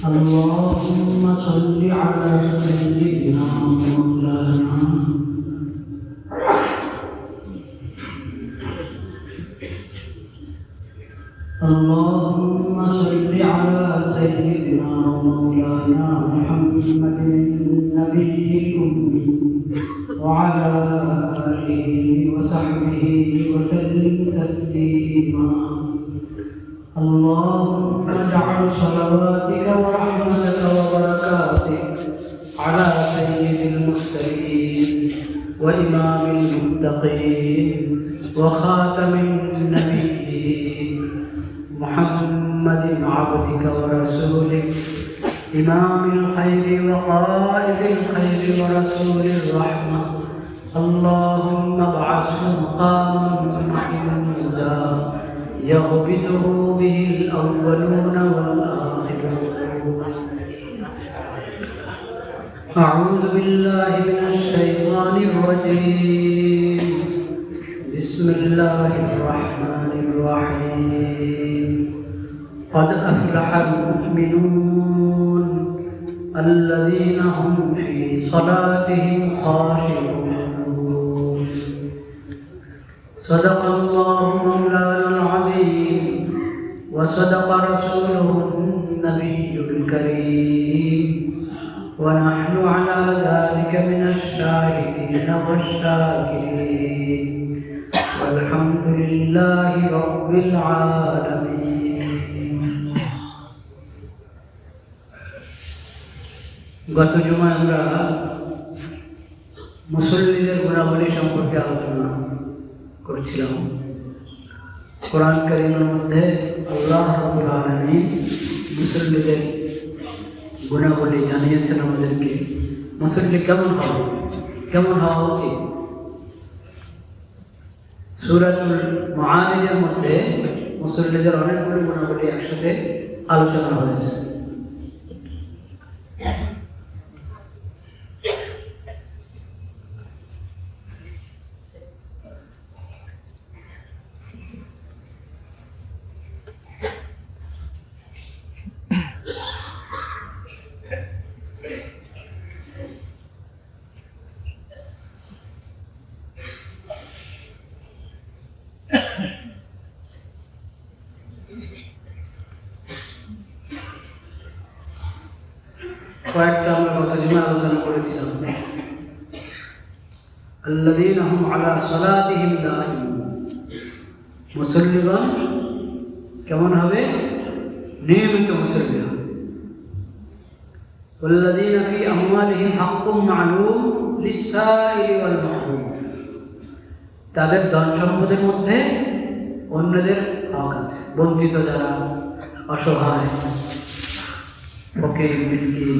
اللهم صل على سيدنا مولانا. اللهم صل على سيدنا ومولانا محمد النبي الأمي. وعلى آله وصحبه وسلم تسليما. اللهم اجعل صلواتك ورحمتك وبركاتك على سيد المرسلين وإمام المتقين وخاتم النبيين. محمد عبدك ورسولك إمام الخير وقائد الخير ورسول الرحمة. اللهم ابعثه مقاما محمودا. يغبطه به الأولون والآخرون. أعوذ بالله من الشيطان الرجيم. بسم الله الرحمن الرحيم. قد أفلح المؤمنون الذين هم في صلاتهم خاشعون. صدق الله وصدق رسوله النبي الكريم ونحن على ذلك من الشاهدين والشاكرين والحمد لله رب العالمين গত জুমায় আমরা মুসল্লিদের গুণাবলী সম্পর্কে আলোচনা করছিলাম কোরআন কারিমের মধ্যে আল্লাহ রবুল আলমী মুসল্লিদের গুণাবলী জানিয়েছেন আমাদেরকে। মুসল্লি কেমন হবে কেমন হওয়া উচিত? সুরাতুল মহানিজের মধ্যে মুসল্লিদের অনেকগুলো গুণাবলী একসাথে আলোচনা হয়েছে। মুসল্লিগণ কেমন হবে নিয়মিত মুসল্লি হবে والذين في أموالهم حق معلوم للسائل والمحروم তাদের ধন সম্পদের মধ্যে অন্যদের হক আছে বঞ্চিত যারা অসহায় ফকির মিসকিন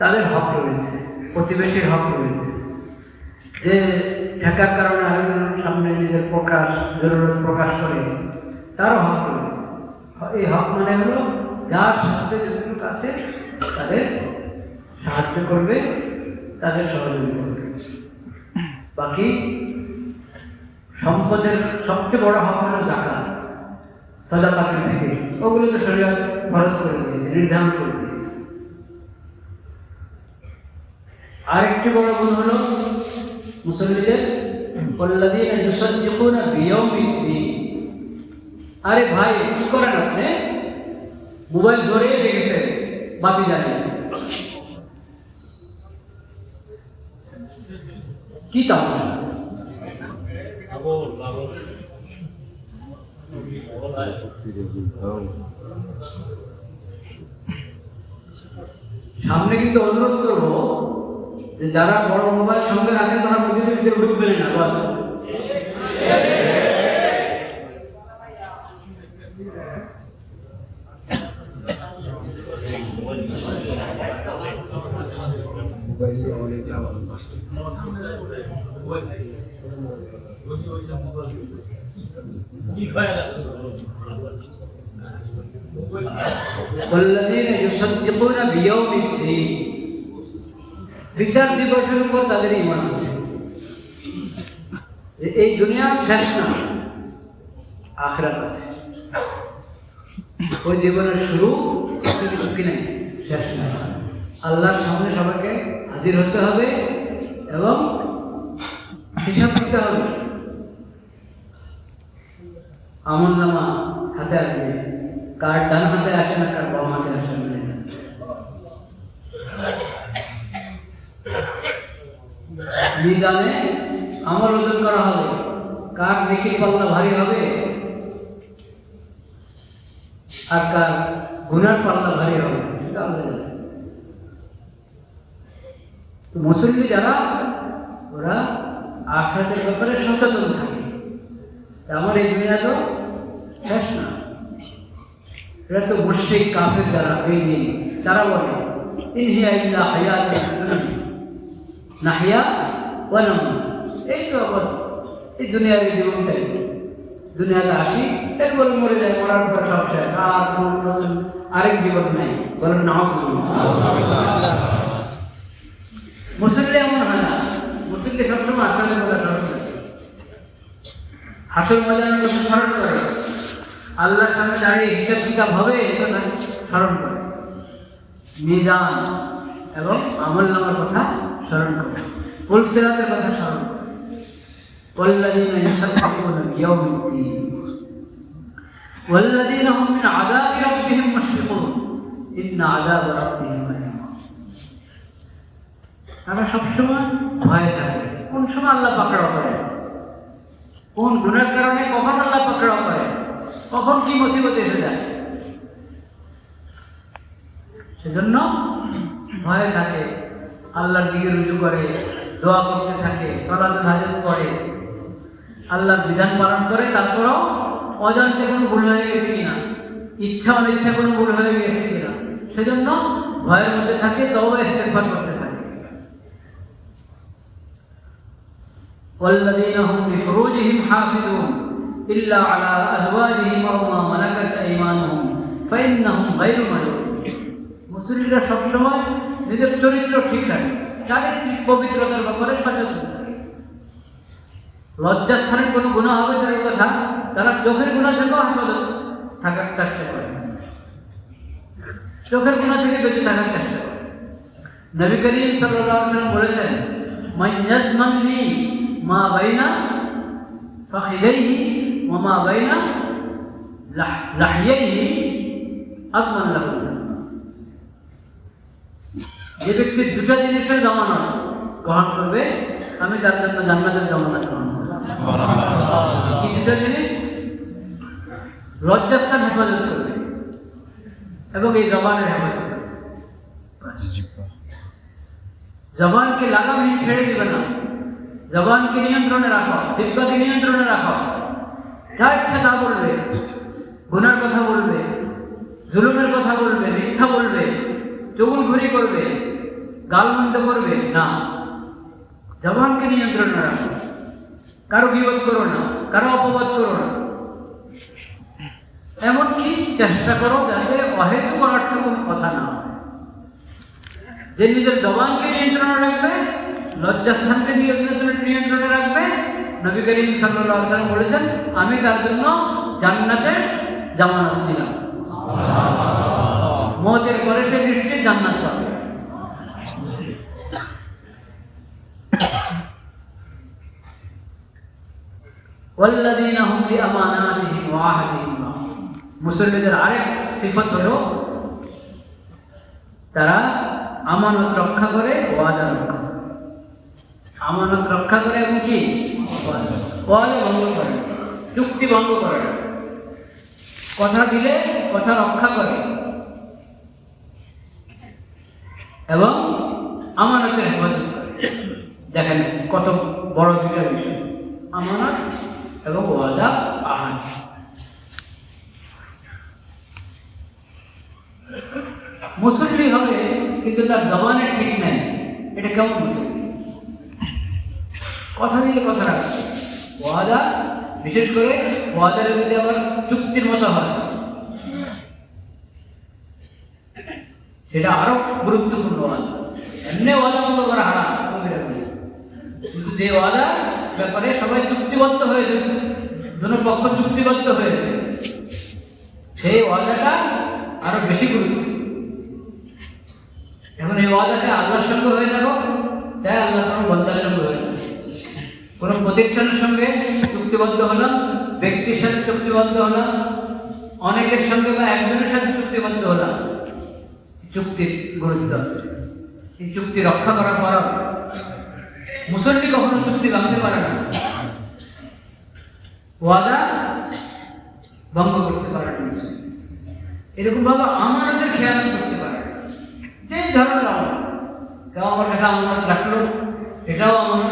তাদের হক রয়েছে প্রতিবেশীর হক রয়েছে যে ঠেকার কারণে আরেকজনের সামনে নিজের প্রকাশ, জরুরত প্রকাশ করে, তারও হক রয়েছে। এই হক মানে হলো যার সাথে যতটুকু আছে তাদের সাহায্য করবে, তাদের সহযোগিতা করবে। বাকি সম্পদের সবচেয়ে বড় হক হলো জাকাত, সদাকাতের ভিত্তি ওগুলো তো শরীর খরচ করে দিয়েছে, নির্ধারণ করে দিয়েছে। আরেকটি বড় গুণ হলো আরে ভাই, কি করেন আপনি? মোবাইল ধরেই রেখেছে বাতি জ্বালিয়ে। কি তামাশা সামনে কিন্তু অনুরোধ করব যারা বড় মোবাইল সঙ্গে রাখেন তারা মসজিদের ভিতরে ঢুকবেন না বাস মোবাইলে অনেক লাভ নষ্ট والذين يصدقون بيوم الدين বিচার দিবসের উপর তাদের ইমান আছে। যে এই দুনিয়া শেষ না, আখরাত আছে। ওই জীবনের শুরু কি নাই, শেষ নাই। আল্লাহর সামনে সবাইকে হাজির হতে হবে এবং হিসাব দিতে হবে। আমল নামা হাতে আসবে, কার ডান হাতে আসে না, কার বাম হাতে আসে না। মিজানে আমল ওজন করা হবে। কার নেকির পাল্লা ভারী হবে। আর কার গুনার পাল্লা ভারী হবে। সেটা আমরা তো মুসল্লি যারা, ওরা আখরাতের ব্যাপারে সচেতন থাকে। আমার এই দুনিয়া তো শেষ না। এরা তো মুশ্রিক, কাফের যারা বেরিয়ে তারা বলে, ইনহিয়া ইল্লা হায়াত নাহিয়া ওয়ানাম এই তো অবস্থা এই দুনিয়ার এই জীবনটাই। দুনিয়াতে আসি এরপরে মরে যায় মরার পর সব শেষ আর আরেক জীবন নাই। বলেন নাও মুসল্লি এমন হয় না। মুসল্লি সবসময় স্মরণ করে। হাসল ময়দানের কথা স্মরণ করে। আল্লাহর সামনে দাঁড়িয়ে হিসাব কিতাব হবে কথা স্মরণ করে। মিজান এবং আমল নামার কথা স্মরণ করে। পুলসিরাতের কথা স্মরণ করে والذين يصدقون بيوم الدين والذين هم من عذاب ربهم مشفقون إن عذاب ربهم أليم তারা সবসময় ভয়ে থাকে কোন সময় আল্লাহ পাকড়াও করে কোন গুণের কারণে কখন আল্লাহ পাকড়াও করে কখন কি মুসিবত এসে যায় সেজন্য ভয়ে থাকে আল্লাহর দিকে রুজু করে দোয়া করতে থাকে সলাত হাজত করে আল্লাহর বিধান পালন করে তারপরেও অজান্তে কোনো ভুল হয়ে গেছে কিনা ইচ্ছা অনিচ্ছা কোনো ভুল হয়ে গেছে কিনা সেজন্য ভয়ের মধ্যে থাকে তবে ইস্তেফার করতে থাকে والذين هم لفروجهم حافظون إلا على أزواجهم أو ما ملكت أيمانهم فإنهم غير ملوك মুসলিমরা সবসময় নিজের চরিত্র ঠিক রাখে চারিত্রিক পবিত্রতার ব্যাপারে সচেতন। থাকে লজ্জাস্থানের কোনো গুণা হবে তার কথা। তারা চোখের গুণা থেকেও হেফাজত থাকার চেষ্টা করে। চোখের গুণা থেকে বেঁচে থাকার চেষ্টা করে। নবী করিম ওয়াসাল্লাম বলেছেন, মান ইয়াজমান লি মা বাইনা ফাখিদাইহি ওয়া মা বাইনা লাহ- লাহিয়াইহি আজমান লাহু। যে ব্যক্তি দুটো জিনিসের জমানত গ্রহণ করবে আমি তার জন্য জান্নাতের জমানত গ্রহণ করব। কি দুটো জিনিস? লজ্জাস্থান হেফাজত করবে এবং এই জবানের হেফাজত করবে। জবানকে লাগামহীন ছেড়ে দিবে না। জবানকে নিয়ন্ত্রণে রাখো দিব্যাকে নিয়ন্ত্রণে রাখো। যা ইচ্ছা তা বলবে গুনার কথা বলবে জুলুমের কথা বলবে মিথ্যা বলবে। চুগুলঘুরি করবে গালমন্দ করবে না। জবানকে নিয়ন্ত্রণে রাখো। কারও বিপদ করো না, কারও অপবাদ করো না। এমনকি চেষ্টা করো যাতে অহেতুক অর্থ কোনো কথা না যে নিজের জবানকে নিয়ন্ত্রণে রাখবে, লজ্জাস্থানকে নিয়ন্ত্রণে নিয়ন্ত্রণে রাখবে, নবী করিম সাল্লাল্লাহু আলাইহি বলেছেন, আমি তার জন্য জান্নাতে জামানত দিলাম। মতের পরে সে নিশ্চয়ই জান্নাত পাবে والذين هم لأماناتهم وعهدهم راعون মুসল্লিদের আরেক সিফত হলো তারা আমানত রক্ষা করে ওয়াদা রক্ষা করে আমানত রক্ষা করে এবং কি ওয়াদা ভঙ্গ করে না। চুক্তি ভঙ্গ করে না। কথা দিলে কথা রক্ষা করে এবং আমানতের হেফাজত করে। দেখেন কত বড় দুটা বিষয়। আমানত এবং ওয়াদা আহান মুসল্লি হবে, কিন্তু তার জবানের ঠিক নাই। এটা কেমন মুসল্লি? কথা দিলে কথা রাখবে ওয়াদা, বিশেষ করে ওয়াদাটা যদি আবার চুক্তির মতো হয় সেটা আরও গুরুত্বপূর্ণ ওয়াদা এমনি ওয়াদা মতো করা হারাম। কিন্তু যে ওয়াদা, ব্যাপারে সবাই চুক্তিবদ্ধ হয়েছে। দুটো পক্ষ চুক্তিবদ্ধ হয়েছে। সেই ওয়াদাটা আরও বেশি গুরুত্ব। এখন এই ওয়াদাটা আল্লাহর সঙ্গে হয়ে যাব চাই আল্লাহ কোনো বন্ধার সঙ্গে হয়ে যাবে। কোনো প্রতিষ্ঠানের সঙ্গে চুক্তিবদ্ধ হলাম, ব্যক্তির সাথে চুক্তিবদ্ধ হলাম, অনেকের সঙ্গে বা একজনের সাথে চুক্তিবদ্ধ হলাম। চুক্তির গুরুত্ব আছে। এই চুক্তি রক্ষা করা ফরজ মুসল্লি কখনো চুক্তি ভাঙতে পারে না। ওয়াদা ভঙ্গ করতে পারে না মুসল্লি। এরকম ভাবে আমানতের খেয়াল করতে পারে এই ধরনের আমার কেউ আমার কাছে আমানত রাখল, এটাও আমার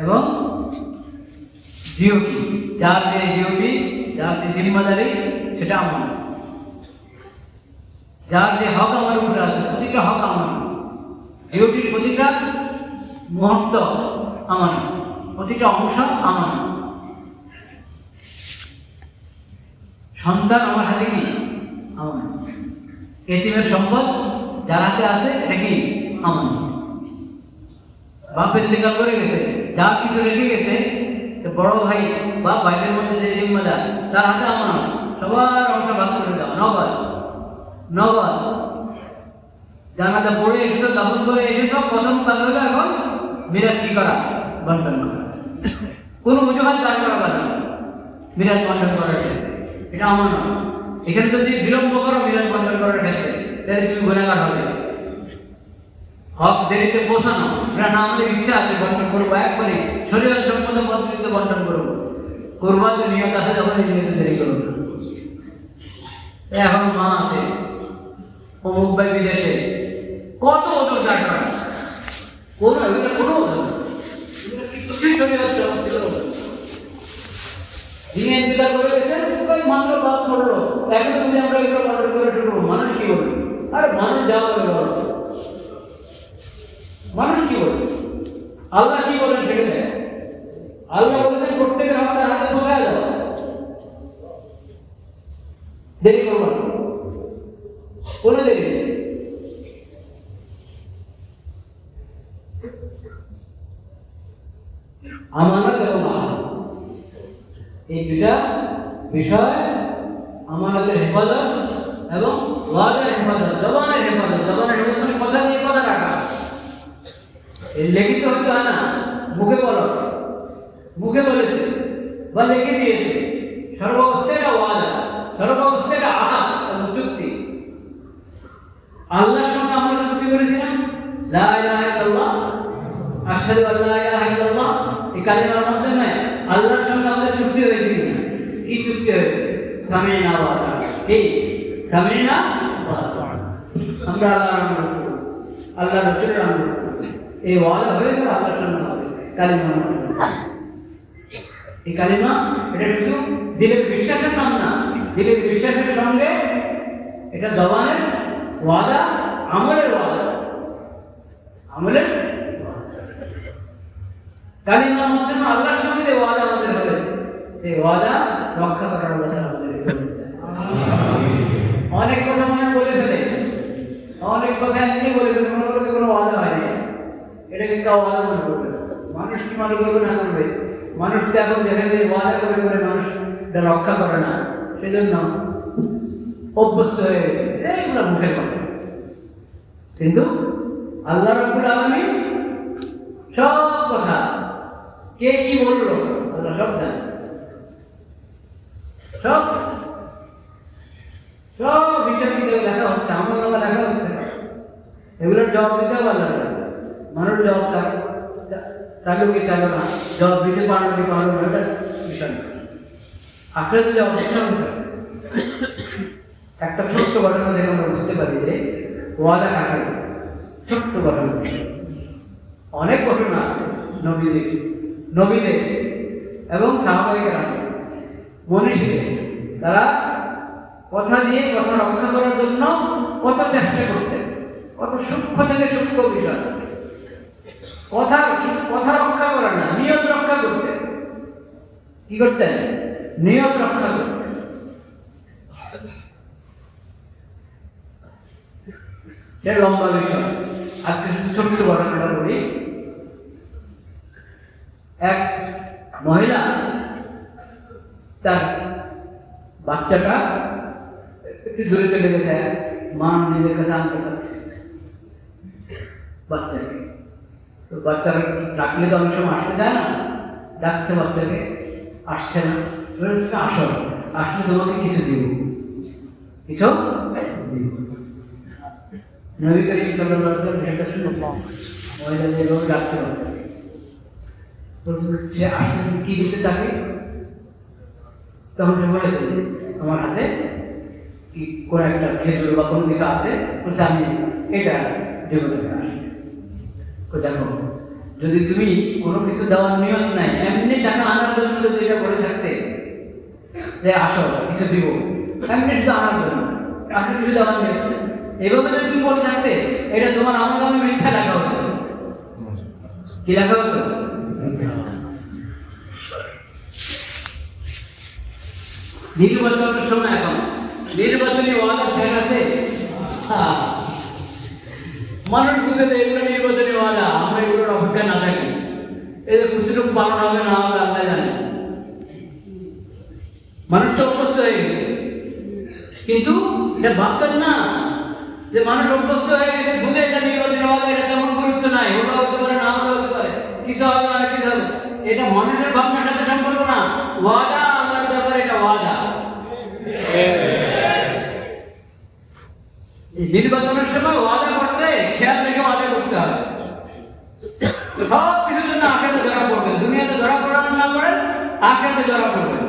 এবং ডিউটি যার যে ডিউটি যার যে জিম্মাদারি সেটা আমার যার যে হক আমার উপরে আছে, প্রতিটা হক আমার ডিউটির প্রতিটা মুহূর্ত আমার প্রতিটা অংশ আমার সন্তান আমার হাতে কি? আমার এটিমের সম্পদ যার হাতে আছে, এটা কি? আমার বাপ ইন্তেকাল করে গেছে, যা কিছু রেখে গেছে বড় ভাই বা ভাইদের মধ্যে যে জিম্মাদার, তার হাতে আমার সবার অংশ ভাগ করে দাও নগদ নগদ জানাজা পড়ে এসেছ, দাফন করে এসেছ, প্রথম কাজ হলো এখন মিরাজ কি করা? বন্টন করা। কোনো অজুহাত দাঁড় করাবে না। মিরাজ বন্টন করার এটা আমার নয়। এখানে যদি বিলম্ব করো, মিরাজ বন্টন করার ক্ষেত্রে তাহলে তুমি গুণাগার হবে। হক দেরিতে পৌঁছানো এটা না আমাদের ইচ্ছা আছে বন্টন করব। এক করে শরীর সম্পদ পদ্ধতিতে বন্টন করব করব তো নিয়ত আছে যখন নিয়ত দেরি করব এখন মা আছে। ভাই বিদেশে কত বছর যাত্রা? কোন এগুলো কোনো ওজন না। এগুলো কিছুই শরীরের চমৎকার ওজন না। যিনি ইন্তেকাল করে গেছেন ওই মাত্র বাদ পড়ল এখন যদি আমরা এগুলো অর্ডার করে শুরু মানুষ কি বলবে আরে মানুষ যা বলবে বলো। মানুষ কি বলবে আল্লাহ কি বলেন সেটা দেয় আল্লাহ বলেছেন প্রত্যেকের হাত তার হাতে পোষায় দাও দেরি করব না কোনো দেরি নেই আমানত এবং আহার এই দুটা বিষয় আমানতের হেফাজত এবং ওয়াদের হেফাজত, জবানের হেফাজত। জবানের হেফাজত মানে কথা দিয়ে কথা রাখা। লিখিত হতে হয় না, মুখে বলো। মুখে বলেছে বা লিখে দিয়েছে। সর্বাবস্থায় এটা ওয়াদা সর্বাবস্থায় এটা আহাত এবং চুক্তি। আল্লাহর সঙ্গে আমরা চুক্তি করেছিলাম লা ইলাহা ইল্লাল্লাহ, আশহাদু আল্লা ইলাহা ইল্লাল্লাহ, এই কালিমার মাধ্যমে আল্লাহর সঙ্গে আমাদের চুক্তি হয়েছে কিনা কি চুক্তি হয়েছে? সামিনা ওয়া আতা কি? সামিনা ওয়া আতা আমরা আল্লাহর করব। আল্লাহ রাসূলের করব। এই ওয়াদা হয়েছে আল্লাহর সঙ্গে আমাদের মাধ্যমে এই কালিমা, এটা শুধু দিলের বিশ্বাসের নাম না, দিলের বিশ্বাসের সঙ্গে এটা জবানের ওয়াদা, আমলের ওয়াদা। আমলের কালিমার মাধ্যমে আল্লাহর সঙ্গে যে ওয়াদা আমাদের হয়েছে এই ওয়াদা রক্ষা করার ওয়াদা আমাদের। অনেক কথা মনে বলে ফেলে। অনেক কথা এমনি বলে ফেলে, মনে করবে কোনো ওয়াদা হয়নি এটাকে কেউ ওয়াদা মনে করবে। মানুষ কি মনে করবে না করবে? মানুষ তো এখন অভ্যস্ত হয়ে গেছে। এইগুলো মুখের কথা। কিন্তু আল্লাহ রব্বুল আলমী সব কথা কে কি বলল? আল্লাহ সব জানে। সব সব হিসাব কিতাব লেখা হচ্ছে, আমার আল্লাহ লেখা হচ্ছে এগুলোর জবাব দিতে হবে আল্লাহর কাছে। মানুষ জবাব তাকে কি না? জবাব দিতে পারল কি না, এটা বিষয় না। জবাব দিতে হবে একটা ছোট্ট ঘটনা দেখে আমরা বুঝতে পারি যে ওয়াদা বলে? ছোট্ট ঘটনা। অনেক ঘটনা নবীদের। নবীদের এবং সাহাবাহিকেরা। মনীষীদের। তারা কথা দিয়ে কথা রক্ষা করার জন্য কত চেষ্টা করতেন, কত সূক্ষ্ম থেকে সূক্ষ্ম বিষয়। কথা কথা রক্ষা করা না, নিয়ত রক্ষা করতেন। কি করতেন? নিয়ত রক্ষা করতেন। লম্বা বিষয়। আজকে ছোট্ট ঘটনাটা বলি। এক মহিলা তার বাচ্চাটা একটু দূরে চলে গেছে মা নিজের কাছে আনতে চাচ্ছে বাচ্চাকে। তো বাচ্চারা ডাকলে তো অনেক সময় আসতে চায় না, ডাকছে বাচ্চাকে, আসছে না। আসো, আসলে তোমাকে কিছু দিব। কিছু দিব। নবী করিম সাল্লাল্লাহু আলাইহি ডাকছে বাচ্চাকে। সে আসলে তুমি কি দিতে তাকে তখন সে বলেছে যে, আমার হাতে কোনো একটা খেজুর বা কোনো কিছু আছে? বলছে আমি এটা দেবো তাকে আসলে। দেখো যদি তুমি কোনো কিছু দেওয়ার নিয়ত নাই এমনি টাকা আনার জন্য যদি এটা বলে থাকতে যে আসো কিছু দিব এমনি শুধু আনার জন্য। আপনি কিছু দেওয়ার নিয়ত। এভাবে যদি তুমি বলে থাকতে এটা তোমার আমার নামে মিথ্যা লেখা হতো। কি লেখা হতো? নির্বাচনের সময় এখন নির্বাচনী শেষ আছে? মানুষ বুঝে দেয় এগুলো নির্বাচনী আমরা এগুলোর অপেক্ষা না থাকি। এদের পালন হবে না আল্লাহ মানুষ তো অভ্যস্ত হয়ে গেছে। কিন্তু এটা ভাববেন না যে মানুষ অভ্যস্ত হয়ে গেছে, বুঝে এটা নির্বাচনী এটা তেমন গুরুত্ব নাই ওটা হতে পারে না হবে এটা মানুষের ভাবনার সাথে সম্পর্ক না। ওয়াদা, আল্লাহর ব্যাপারে এটা ওয়াদা। নির্বাচনের সময় ওয়াদা করতে, খেয়াল রেখে ওয়াদা করতে হবে। সব কিছুর জন্য আখেরাতে ধরা পড়বেন। দুনিয়াতে ধরা পড়ার না করেন, আখেরাতে ধরা পড়বেন।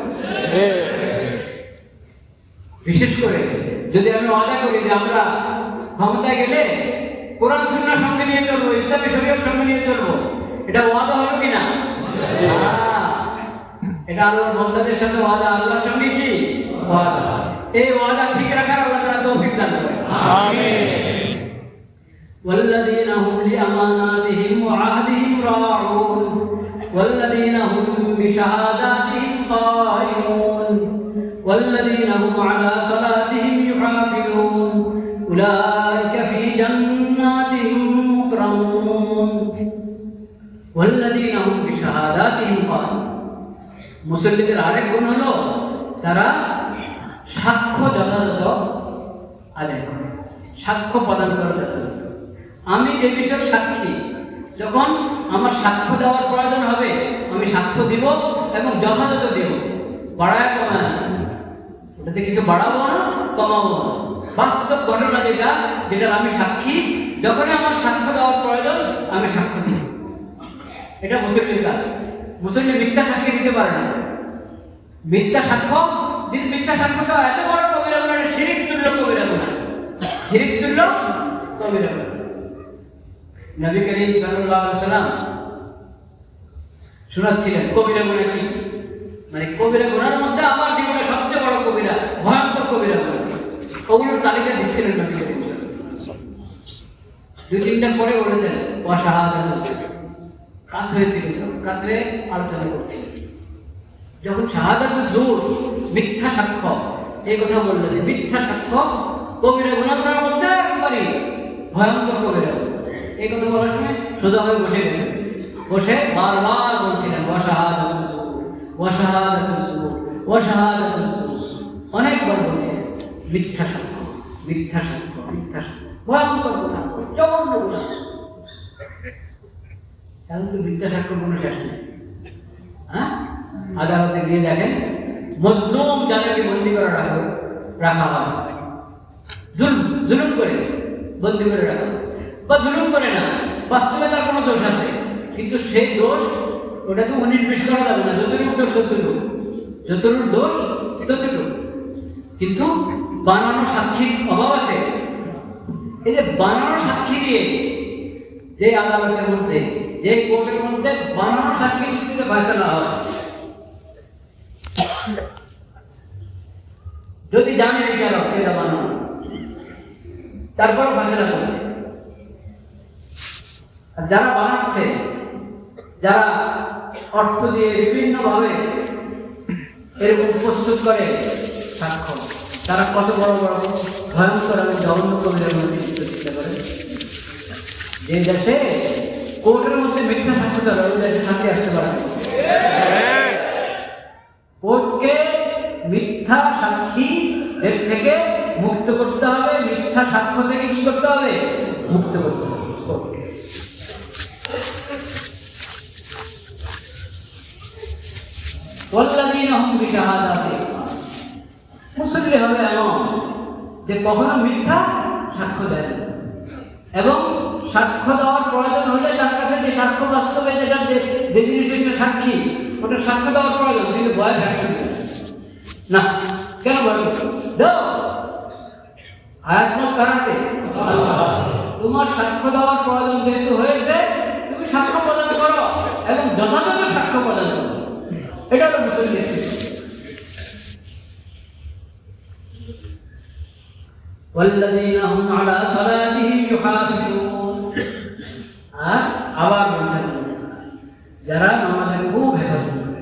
বিশেষ করে যদি আমি ওয়াদা করি যে আমরা ক্ষমতায় গেলে কোরআন সুন্নার সঙ্গে নিয়ে চলবো, ইসলামী সঙ্গে নিয়ে চলবো এটা ওয়াদা হলো কিনা হ্যাঁ। এটা আল্লাহর বন্ধাদের সাথে ওয়াদা আল্লাহর সঙ্গে কি ওয়াদা এই ওয়াদা ঠিক রাখার আল্লাহ তারা তৌফিক দান করে والذين هم لأماناتهم وعهدهم راعون والذين هم بشهاداتهم قائمون والذين هم على صلاتهم يحافظون أولئك মুসল্লিদের আরেক গুণ হলো তারা সাক্ষ্য যথাযথ আদায় করে। সাক্ষ্য প্রদান করা যথাযথ। আমি যে বিষয়ে সাক্ষী, যখন আমার সাক্ষ্য দেওয়ার প্রয়োজন হবে, আমি সাক্ষ্য দিব এবং যথাযথ দিব। বাড়ায় কমায় না। ওটাতে কিছু বাড়াবো না, কমাবো না। বাস্তব ঘটনা যেটা, যেটার আমি সাক্ষী, যখনই আমার সাক্ষ্য দেওয়ার প্রয়োজন, আমি সাক্ষ্য এটা মুসলিমের কাজ। মুসলিম মিথ্যা সাক্ষী দিতে পারে না। মিথ্যা সাক্ষ্য? মিথ্যা সাক্ষ্য তো এত বড় কবিরা গুণা শিরিক তুল্য কবিরা গুণা শিরিক তুল্য কবিরা গুণা নবী করিম সাল্লাম শোনাচ্ছিলেন, কবিরা গুণা কি? মানে কবিরা মধ্যে আমার জীবনে সবচেয়ে বড় কবিরা, ভয়ঙ্কর কবিরা গুণা ওগুলোর তালিকা দিচ্ছিলেন নবী করিম দুই তিনটার পরে বলেছেন অসাহায্য কাত হয়েছিল তো কাত আলোচনা করছিলেন যখন শাহাদাত জোর মিথ্যা সাক্ষ্য, এই কথা বললেন মিথ্যা সাক্ষ্য কবিরা গুণাগুণার মধ্যে একবারে ভয়ঙ্কর কবিরা এই কথা বলার সময় সোজা হয়ে বসে গেছে। বসে বারবার বলছিলেন, ওয়াশাহাদাতু জোর ওয়াশাহাদাতু জোর ওয়াশাহাদাতু জোর অনেকবার বলছিলেন, মিথ্যা সাক্ষ্য মিথ্যা সাক্ষ্য মিথ্যা সাক্ষ্য, ভয়ঙ্কর গুণা জঘন্য গুণা এখন তো সাক্ষ্য কোনো শেষ নেই হ্যাঁ? আদালতে গিয়ে দেখেন, মজলুম যাদেরকে বন্দি করে রাখা রাখা হয়। জুলুম জুলুম করে বন্দি করে রাখা বা জুলুম করে না, বাস্তবে তার কোনো দোষ আছে। কিন্তু সেই দোষ ওটাকে উনিশ করা যাবে না, যতটুকু দোষ ততটুকু। যতটুকু দোষ ততটুকু। কিন্তু বানানো সাক্ষীর অভাব আছে। এই যে বানানো সাক্ষী দিয়ে যে আদালতের মধ্যে যে কোর্টের মধ্যে বানানো থাকে ভিত্তিতে ফয়সালা হয় যদি জানে বিচারক এটা বানানো তারপর ফয়সালা করছে। আর যারা বানাচ্ছে, যারা অর্থ দিয়ে বিভিন্নভাবে এরকম প্রস্তুত করে সাক্ষ্য তারা কত বড় বড় ভয়ঙ্কর এবং জঘন্য কবিরের মধ্যে চেষ্টা করে। যে দেশে কোর্টের মধ্যে মিথ্যা সাক্ষ্যটা রবিদাস সাথে আসতে পারে। কোর্টকে মিথ্যা সাক্ষী এর থেকে মুক্ত করতে হবে। মিথ্যা সাক্ষ্য থেকে কি করতে হবে? মুক্ত করতে হবে। মুসল্লি হবে এমন যে কখনো মিথ্যা সাক্ষ্য দেয় এবং সাক্ষ্য দেওয়ার প্রয়োজন হলে তার কাছে যে সাক্ষ্য বাস্তবে যেটা যে যে জিনিসের সে সাক্ষী ওটা সাক্ষ্য দেওয়ার প্রয়োজন কিন্তু ভয় থাকছে না কেন ভয় করছো? দাও আয়াত্মক কারণে তোমার সাক্ষ্য দেওয়ার প্রয়োজন যেহেতু হয়েছে তুমি সাক্ষ্য প্রদান করো এবং যথাযথ সাক্ষ্য প্রদান করো এটা হলো মুসলিম والذين هم على صلاتهم ইউহাফিজুন আর আবার বলছেন যারা নামাজের খুব করে।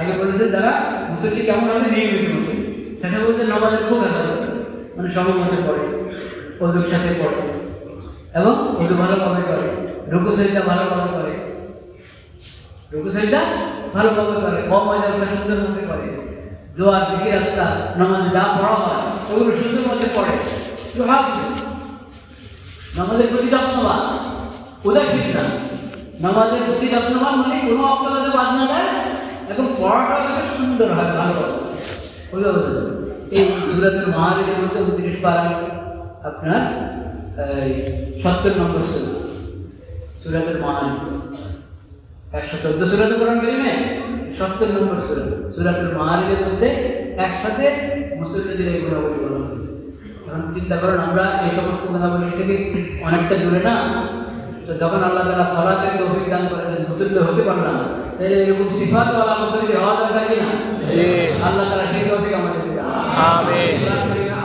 আগে বলেছে, যারা মুসল্লি কেমন হবে? নিয়মিত মুসল্লি। সেটা বলতে নামাজের খুব হেফাজত করে। মানে সময় পড়ে, অজুর সাথে পড়ে এবং অজু ভালোভাবে করে। রুকু শরীরটা ভালোভাবে করে। রুকু শরীরটা ভালোভাবে করে। কম মজা সুন্দর মধ্যে করে। দোয়ার দিকে রাস্তা নামাজ যা পড়া হয়, ওগুলো সুন্দর মধ্যে পড়ে। তো ভাবছি নামাজের প্রতি যত্নবান উদাসীন না নামাজের প্রতি যত্নবান মানে কোনো অপরাধে বাদ না যায় এবং পড়াটা সুন্দর হয়, ভালো। হলো। এই সুরাতের মহারীর মধ্যে উনত্রিশ পাড়ায় আপনার সত্তর নম্বর সুরা। সুরাতের মহারী। একশো চোদ্দ সুরাতে কোরআন কারিমে সত্তর নম্বর সুরা। সুরাতুল মাহারিদের মধ্যে একসাথে মুসলিমদের এই গুণাবলী বলা হয়েছে। এখন চিন্তা করেন আমরা এই সমস্ত গুণাবলী থেকে অনেকটা দূরে না? তো যখন আল্লাহ তালা সলাতে তৌফিক দান করেছেন মুসলিমদের হতে পারলাম তাহলে এরকম সিফাত সিফাতওয়ালা মুসলিম হওয়া দরকার কিনা। আল্লাহ তালা সেই তৌফিক আমাদের।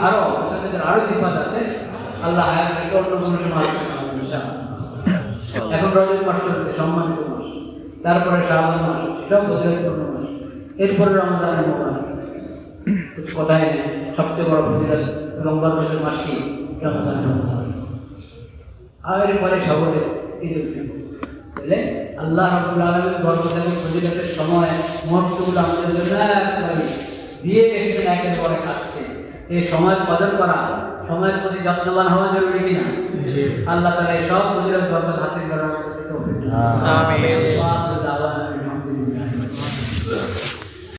আরও মুসলিমদের আরও সিফাত আছে। আল্লাহ অন্য কোনো মাস এখন রজত মাস চলছে সম্মানিত মাস। তারপরে শ্রাবণ মাস এটাও ফজিলতপূর্ণ মাস। এরপরে রমজানের কথাই নেই? সবচেয়ে বড় ফজিলত রমজান মাসের মাস কি? রমজানের মোবারক আর এরপরে সবরে বুঝলে আল্লাহ ফজিলতের সময় মুহূর্তগুলো আমাদের জন্য একবারে দিয়ে রেখেছেন একের পরে খাচ্ছে এই সময় কদর করা সময়ের প্রতি যত্নবান হওয়া জরুরি কিনা আল্লাহ তালা এই সব ফজিলত বরকত হাসিল করার